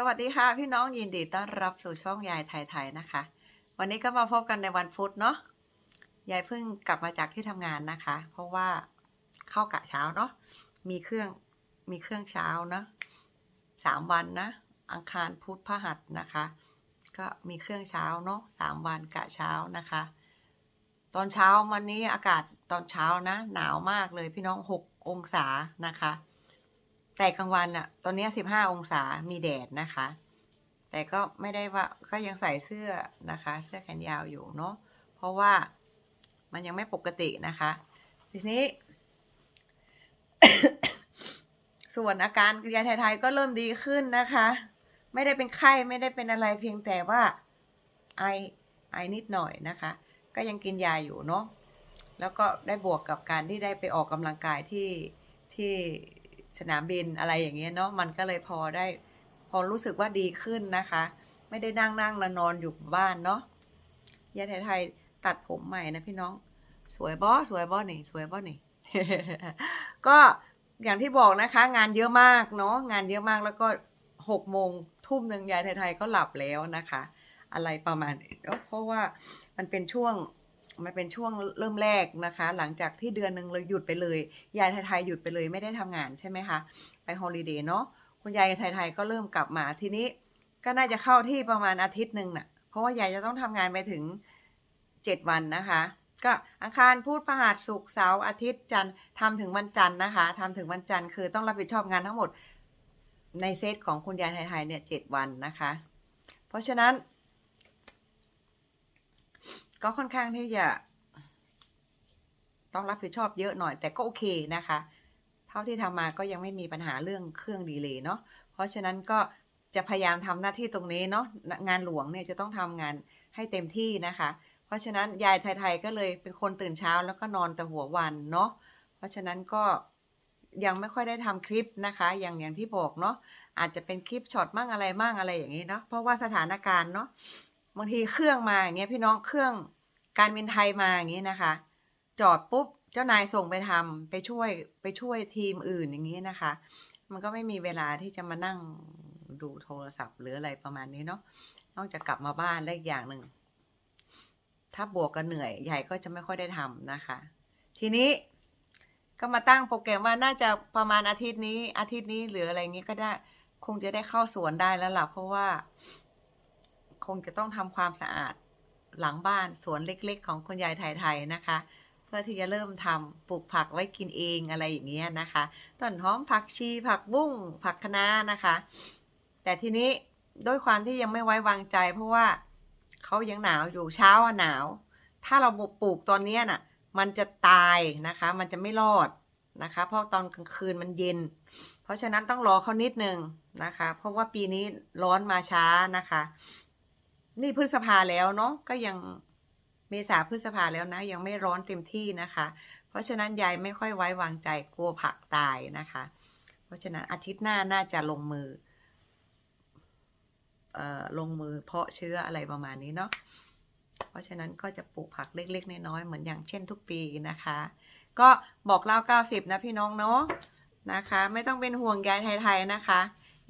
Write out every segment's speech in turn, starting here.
สวัสดีค่ะ พี่น้องยินดีต้อนรับสู่ช่องยายไทยๆนะคะ วันนี้ก็มาพบกันในวันพุธเนาะยายเพิ่งกลับมาจากที่ทำงานนะคะ เพราะว่าเข้ากะเช้าเนาะมีเครื่องมีเครื่องเช้าเนาะสามวันนะอังคารพุธพฤหัสนะคะ ก็มีเครื่องเช้าเนาะสามวันกะเช้านะคะ ตอนเช้าวันนี้อากาศตอนเช้านะ หนาวมากเลยพี่น้องหกองศานะคะ แต่กลางวันอะตอนนี้สิบห้าองศามีแดดนะคะ แต่ก็ไม่ได้ว่าก็ยังใส่เสื้อนะคะ เสื้อแขนยาวอยู่เนาะเพราะว่ามันยังไม่ปกตินะคะ ทีนี้ ส่วนอาการยาไทยๆก็เริ่มดีขึ้นนะคะ ไม่ได้เป็นไข้ไม่ได้เป็นอะไรเพียงแต่ว่า ไอไอนิดหน่อยนะคะ ก็ยังกินยาอยู่เนาะแล้วก็ได้บวกกับการที่ได้ไปออกกำลังกายที่ที่ สนามบินอะไรอย่างเงี้ยเนาะมันก็เลยพอได้ พอรู้สึกว่าดีขึ้นนะคะ ไม่ได้นั่งนั่งแล้วนอนอยู่บ้านเนาะยายไทยตัดผมใหม่นะพี่น้อง สวยบอสวยบอนี่สวยบอนี่ก็อย่างที่บอกนะคะ งานเยอะมากเนาะงานเยอะมากแล้วก็หกโมงทุ่มหนึ่งยายไทยๆก็หลับแล้วนะคะ อะไรประมาณนี้เนอะเพราะว่ามันเป็นช่วง มันเป็นช่วงเริ่มแรกนะคะ หลังจากที่เดือนหนึ่งเลยหยุดไปเลย ยายไทยๆหยุดไปเลยไม่ได้ทำงานใช่ไหมคะ ไปฮอลิเดย์เนาะ คุณยายไทยๆก็เริ่มกลับมาทีนี้ก็น่าจะเข้าที่ประมาณอาทิตย์หนึ่งน่ะ เพราะว่ายายจะต้องทำงานไปถึงเจ็ดวันนะคะ ก็อังคารพูดพฤหัสศุกร์เสาร์อาทิตย์จันทร์ทำถึงวันจันทร์นะคะทำถึงวันจันทร์คือต้องรับผิดชอบงานทั้งหมดในเซตของคุณยายไทยๆเนี่ยเจ็ดวันนะคะ เพราะฉะนั้น ก็ค่อนข้างที่จะ ต้องรับผิดชอบเยอะหน่อย แต่ก็โอเคนะคะ เท่าที่ทำมาก็ยังไม่มีปัญหาเรื่องเครื่องดีเลย์เนาะเพราะฉะนั้นก็จะพยายามทำหน้าที่ตรงนี้เนาะงานหลวงเนี่ยจะต้องทำงานให้เต็มที่นะคะ เพราะฉะนั้นยายไทยๆก็เลยเป็นคนตื่นเช้าแล้วก็นอนแต่หัววันเนาะเพราะฉะนั้นก็ยังไม่ค่อยได้ทำคลิปนะคะ อย่างอย่างที่บอกเนาะอาจจะเป็นคลิปช็อตมั่งอะไรมั่งอะไรอย่างนี้เนาะเพราะว่าสถานการณ์เนาะ บางทีเครื่องมาอย่างเงี้ยพี่น้องเครื่องการบินไทยมาอย่างนี้นะคะ จอดปุ๊บเจ้านายส่งไปทำไปช่วยไปช่วยทีมอื่นอย่างนี้นะคะ มันก็ไม่มีเวลาที่จะมานั่งดูโทรศัพท์หรืออะไรประมาณนี้เนาะนอกจากกลับมาบ้านและอีกอย่างหนึ่งถ้าบวกกันเหนื่อยใหญ่ก็จะไม่ค่อยได้ทำนะคะ ทีนี้ก็มาตั้งโปรแกรมว่าน่าจะประมาณอาทิตย์นี้ อาทิตย์นี้หรืออะไรเงี้ยก็ได้คงจะได้เข้าสวนได้แล้วล่ะเพราะว่า คงจะต้องทำความสะอาดหลังบ้านสวนเล็ก ๆ ของคุณยายไทยๆนะคะ เพื่อที่จะเริ่มทำปลูกผักไว้กินเองอะไรอย่างเงี้ยนะคะต้นหอมผักชีผักบุ้งผักคะน้านะคะ แต่ทีนี้ด้วยความที่ยังไม่ไว้วางใจ เพราะว่าเขายังหนาวอยู่เช้าหนาว ถ้าเราปลูกตอนเนี้น่ะ มันจะตายนะคะ มันจะไม่รอดนะคะ เพราะตอนกลางคืนมันเย็น เพราะฉะนั้นต้องรอเขานิดนึงนะคะ เพราะว่าปีนี้ร้อนมาช้านะคะ นี่พฤษภาแล้วเนาะก็ยังเมษาพฤษภาแล้วนะ ยังไม่ร้อนเต็มที่นะคะ เพราะฉะนั้นยายไม่ค่อยไว้วางใจกลัวผักตายนะคะ เพราะฉะนั้นอาทิตย์หน้าน่าจะลงมือเอ่อลงมือเพาะเชื้ออะไรประมาณนี้เนาะเพราะฉะนั้นก็จะปลูกผักเล็ก ๆ น้อยๆเหมือนอย่างเช่นทุกปีนะคะ ก็บอกเล่า90 นะพี่น้องเนาะนะคะ ไม่ต้องเป็นห่วงยายไทยๆนะคะ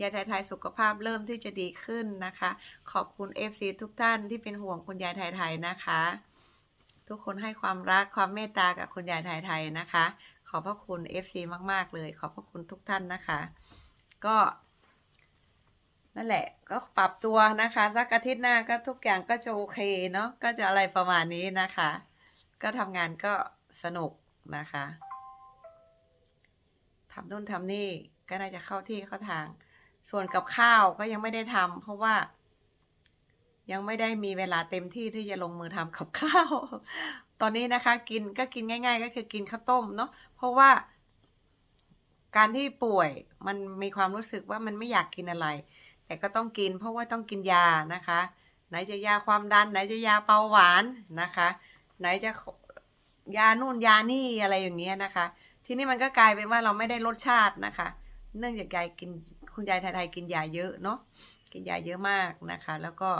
ยายไทยๆสุขภาพเริ่มที่จะดีขึ้นนะคะ ขอบคุณ FC ทุกท่านที่เป็นห่วงคุณยายไทยๆนะคะ ทุกคนให้ความรักความเมตตากับคุณยายไทยๆนะคะ ขอบพระคุณ FC มาก ๆ เลย ขอบพระคุณทุกท่านนะคะ ก็นั่นแหละก็ปรับตัวนะคะสักอาทิตย์หน้าก็ทุกอย่างก็จะโอเคเนาะก็จะอะไรประมาณนี้นะคะ ก็ทำงานก็สนุกนะคะทำนู่นทำนี่ก็น่าจะเข้าที่เข้าทาง ส่วนกับข้าวก็ยังไม่ได้ทำเพราะว่า ยังไม่ได้มีเวลาเต็มที่ที่จะลงมือทำกับข้าว ตอนนี้นะคะกินก็กินง่าย ๆ ก็คือกินข้าวต้มเนาะเพราะว่า การที่ป่วยมันมีความรู้สึกว่ามันไม่อยากกินอะไร แต่ก็ต้องกิน เพราะว่าต้องกินยานะคะ ไหนจะยาความดัน ไหนจะยาเบาหวานนะคะ ไหนจะยานู่นยานี่อะไรอย่างเงี้ยนะคะ ทีนี้มันก็กลายเป็นว่าเราไม่ได้รสชาตินะคะ เนื่องจากยายกินคุณยายไทยๆกินยาเยอะเนาะกินยาเยอะมากนะคะ แล้วก็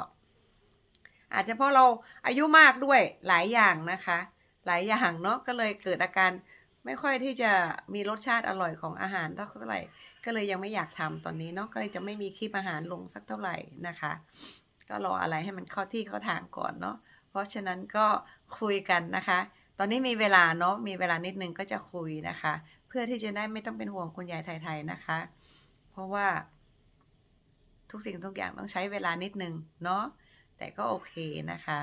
อาจจะเพราะเราอายุมากด้วยหลายอย่างนะคะ หลายอย่างเนาะก็เลยเกิดอาการไม่ค่อยที่จะมีรสชาติอร่อยของอาหารเท่าไหร่ ก็ก็เลยยังไม่อยากทำตอนนี้เนาะก็เลยจะไม่มีคลิปอาหารลงสักเท่าไหร่นะคะ ก็รออะไรให้มันเข้าที่เข้าทางก่อนเนาะเพราะฉะนั้นก็คุยกันนะคะ ตอนนี้มีเวลาเนาะมีเวลานิดนึงก็จะคุยนะคะ เพื่อที่จะได้ไม่ต้องเป็นห่วงคุณยายไทยๆนะคะ เพราะว่า ทุกสิ่งทุกอย่างต้องใช้เวลานิดนึงเนาะแต่ก็โอเคนะคะ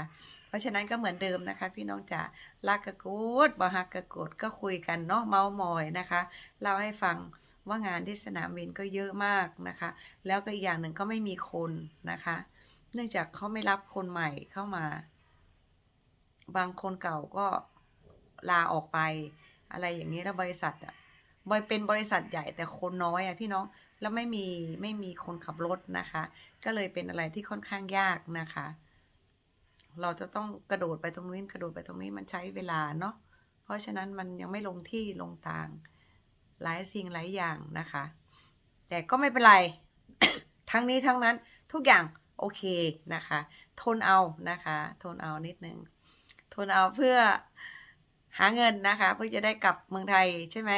เพราะฉะนั้นก็เหมือนเดิมนะคะ พี่น้องจ๋ารักกระกูดบาฮักกระกูดก็คุยกันเนาะเมาส์มอยนะคะเล่าให้ฟังว่างานที่สนามบินก็เยอะมากนะคะ แล้วก็อีกอย่างหนึ่งก็ไม่มีคนนะคะ เนื่องจากเขาไม่รับคนใหม่เข้ามา บางคนเก่าก็ลาออกไป อะไรอย่างนี้แล้วบริษัทอะบอยเป็นบริษัทใหญ่แต่คนน้อยอะพี่น้องแล้วไม่มีไม่มีคนขับรถนะคะ ก็เลยเป็นอะไรที่ค่อนข้างยากนะคะ เราจะต้องกระโดดไปตรงนี้กระโดดไปตรงนี้มันใช้เวลาเนาะเพราะฉะนั้นมันยังไม่ลงที่ลงทาง หลายสิ่งหลายอย่างนะคะ แต่ก็ไม่เป็นไร ทั้งนี้ทั้งนั้นทุกอย่างโอเคนะคะ ทนเอานะคะ ทนเอานิดนึง ทนเอาเพื่อ หาเงินนะคะเพื่อจะได้กลับเมืองไทยใช่ไหม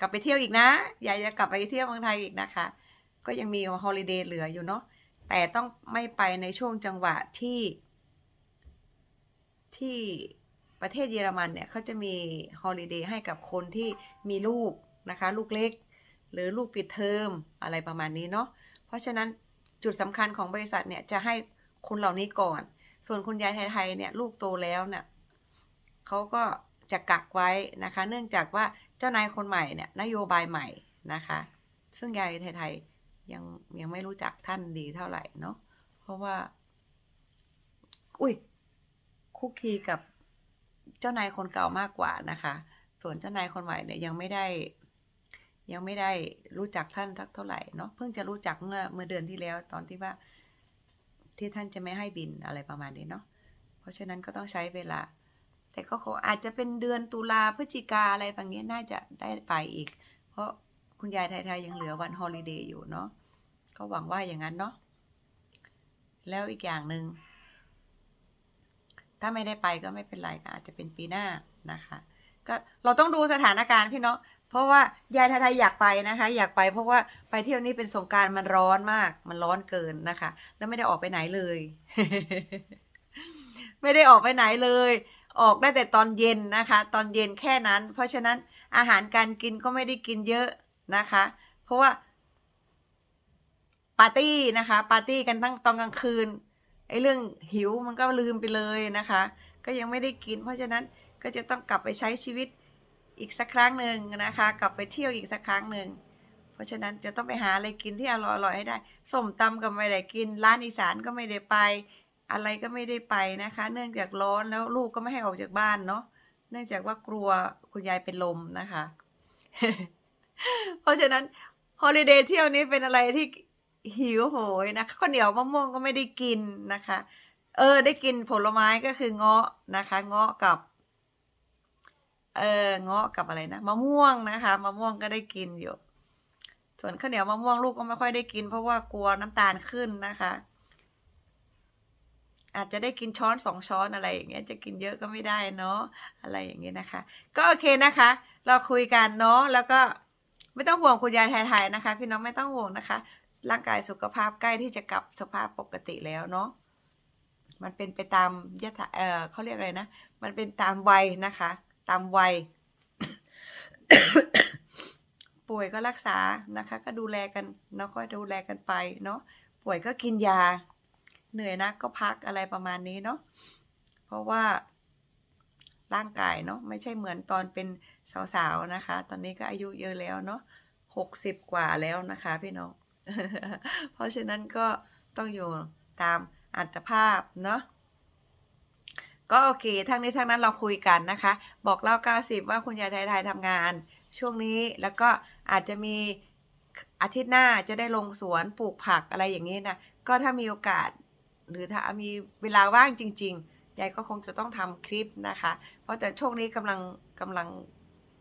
กลับไปเที่ยวอีกนะอยากจะกลับไปเที่ยวเมืองไทยอีกนะคะ ก็ยังมีฮอลิเดย์เหลืออยู่เนาะแต่ต้องไม่ไปในช่วงจังหวะที่ ที่ประเทศเยอรมันเนี่ยเขาจะมีฮอลิเดย์ให้กับคนที่มีลูกนะคะ ลูกเล็ก หรือลูกปิดเทอมอะไรประมาณนี้เนาะเพราะฉะนั้นจุดสำคัญของบริษัทเนี่ยจะให้คนเหล่านี้ก่อน ส่วนคุณยายไทยๆเนี่ยลูกโตแล้วเนี่ยเขาก็ จะกักไว้นะคะ เนื่องจากว่าเจ้านายคนใหม่เนี่ยนโยบายใหม่นะคะ ซึ่งยายไทยๆยังยังไม่รู้จักท่านดีเท่าไหร่เนาะเพราะว่า อุ้ยคุกคีกับเจ้านายคนเก่ามากกว่านะคะ ส่วนเจ้านายคนใหม่เนี่ยยังไม่ได้ ยังไม่ได้รู้จักท่านทักเท่าไหร่เนาะเพิ่งจะรู้จักเมื่อเมื่อเดือนที่แล้วตอนที่ว่าที่ท่านจะไม่ให้บินอะไรประมาณนี้เนาะเพราะฉะนั้นก็ต้องใช้เวลา แต่ก็ขออาจจะเป็นเดือนตุลาพฤศจิกาอะไรบางนี้น่าจะได้ไปอีก เพราะคุณยายไทยๆยังเหลือวันฮอลิเดย์อยู่เนาะก็หวังว่าอย่างนั้นเนาะแล้วอีกอย่างหนึ่งถ้าไม่ได้ไปก็ไม่เป็นไรก็อาจจะเป็นปีหน้านะคะ ก็เราต้องดูสถานการณ์พี่เนาะเพราะว่ายายไทยอยากไปนะคะ อยากไปเพราะว่าไปเที่ยวนี้เป็นสงการมันร้อนมาก มันร้อนเกินนะคะ แล้วไม่ได้ออกไปไหนเลย ไม่ได้ออกไปไหนเลย ออกได้แต่ตอนเย็นนะคะ ตอนเย็นแค่นั้น เพราะฉะนั้นอาหารการกินก็ไม่ได้กินเยอะนะคะ เพราะว่าปาร์ตี้นะคะปาร์ตี้กันตั้งตอนกลางคืนไอ้เรื่องหิวมันก็ลืมไปเลยนะคะ ก็ยังไม่ได้กิน เพราะฉะนั้นก็จะต้องกลับไปใช้ชีวิตอีกสักครั้งหนึ่งนะคะ กลับไปเที่ยวอีกสักครั้งหนึ่งเพราะฉะนั้นจะต้องไปหาอะไรกินที่อร่อยๆให้ได้ส้มตำก็ไม่ได้กิน ร้านอีสานก็ไม่ได้ไป อะไรก็ไม่ได้ไปนะคะ เนื่องจากร้อนแล้วลูกก็ไม่ให้ออกจากบ้านเนาะเนื่องจากว่ากลัวคุณยายเป็นลมนะคะ เพราะฉะนั้นฮอลิเดย์เที่ยวนี้เป็นอะไรที่หิวโหยนะคะข้าวเหนียวมะม่วงก็ไม่ได้กินนะคะ เออ ได้กินผลไม้ก็คือเงาะนะคะ เงาะกับ เออเงาะกับอะไรนะมะม่วงนะคะมะม่วงก็ได้กินอยู่ ส่วนข้าวเหนียวมะม่วงลูกก็ไม่ค่อยได้กิน เพราะว่ากลัวน้ำตาลขึ้นนะคะ อาจจะได้กินช้อนสองช้อนอะไรอย่างเงี้ยจะกินเยอะก็ไม่ได้เนาะอะไรอย่างเงี้ยนะคะ ก็โอเคนะคะ เราคุยกันเนาะแล้วก็ไม่ต้องห่วงคุณยายไทยๆนะคะ พี่น้องไม่ต้องห่วงนะคะ ร่างกายสุขภาพใกล้ที่จะกลับสภาพปกติแล้วเนาะมันเป็นไปตามยถาเออเขาเรียกอะไรนะ มันเป็นตามวัยนะคะ ตามวัย ป่วยก็รักษานะคะ ก็ดูแลกันเนาะก็ดูแลกันไปเนาะป่วยก็กินยา เหนื่อยนะก็พักอะไรประมาณนี้เนาะเพราะว่าร่างกายเนาะไม่ใช่เหมือนตอนเป็นสาวๆนะคะ ตอนนี้ก็อายุเยอะแล้วเนาะหกสิบกว่าแล้วนะคะพี่น้อง เพราะฉะนั้นก็ต้องอยู่ตามอัตภาพเนาะก็โอเค ทั้งนี้ทั้งนั้นเราคุยกันนะคะ บอกเล่า 90 ว่าคุณยายไทยๆทำงาน ช่วงนี้แล้วก็อาจจะมีอาทิตย์หน้าจะได้ลงสวนปลูกผักอะไรอย่างนี้นะ ก็ถ้ามีโอกาส หรือถ้ามีเวลาว่างจริง ๆ ยายก็คงจะต้องทำคลิปนะคะ เพราะแต่ช่วงนี้กำลังกำลัง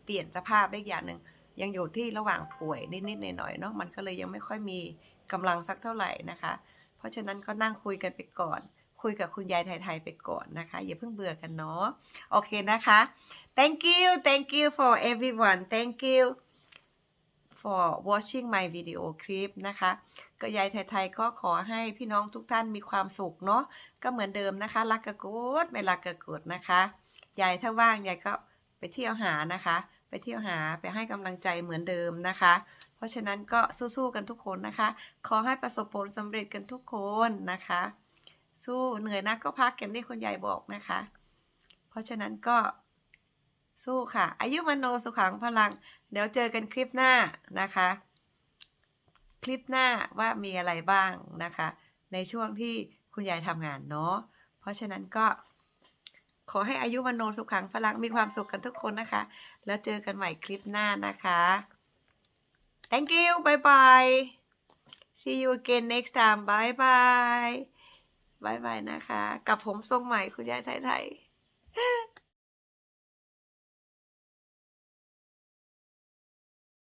เปลี่ยนสภาพได้อย่างหนึ่งยังอยู่ที่ระหว่างป่วยนิดๆหน่อยๆเนาะมันก็เลยยังไม่ค่อยมีกำลังสักเท่าไหร่นะคะ เพราะฉะนั้นก็นั่งคุยกันไปก่อน คุยกับคุณยายไทยๆไปก่อนนะคะ อย่าเพิ่งเบื่อกันเนาะโอเคนะคะ thank you thank you for everyone thank you for watching my video clip นะคะก็ยายไทยๆก็ขอให้พี่น้องทุกท่านมีความสุขเนาะก็เหมือนเดิมนะคะรักกะกดไม่รักกะกดนะคะยายถ้าว่างยายก็ไปเที่ยวหานะคะ ไปเที่ยวหาไปให้กำลังใจเหมือนเดิมนะคะ เพราะฉะนั้นก็สู้ๆกันทุกคนนะคะ ขอให้ประสบผลสำเร็จกันทุกคนนะคะ สู้เหนื่อยนะก็พักกันที่คุณยายบอกนะคะ เพราะฉะนั้นก็ สู้ค่ะ อายุมโนสุขังพลัง เดี๋ยวเจอกันคลิปหน้านะคะ คลิปหน้าว่ามีอะไรบ้างนะคะ ในช่วงที่คุณยายทำงานเนาะเพราะฉะนั้นก็ ขอให้อายุวันโนสุขังพลังมีความสุขกันทุกคนนะคะ แล้วเจอกันใหม่คลิปหน้านะคะ thank you bye bye see you again next time bye bye bye bye นะคะ กับผมทรงใหม่คุณยายไทย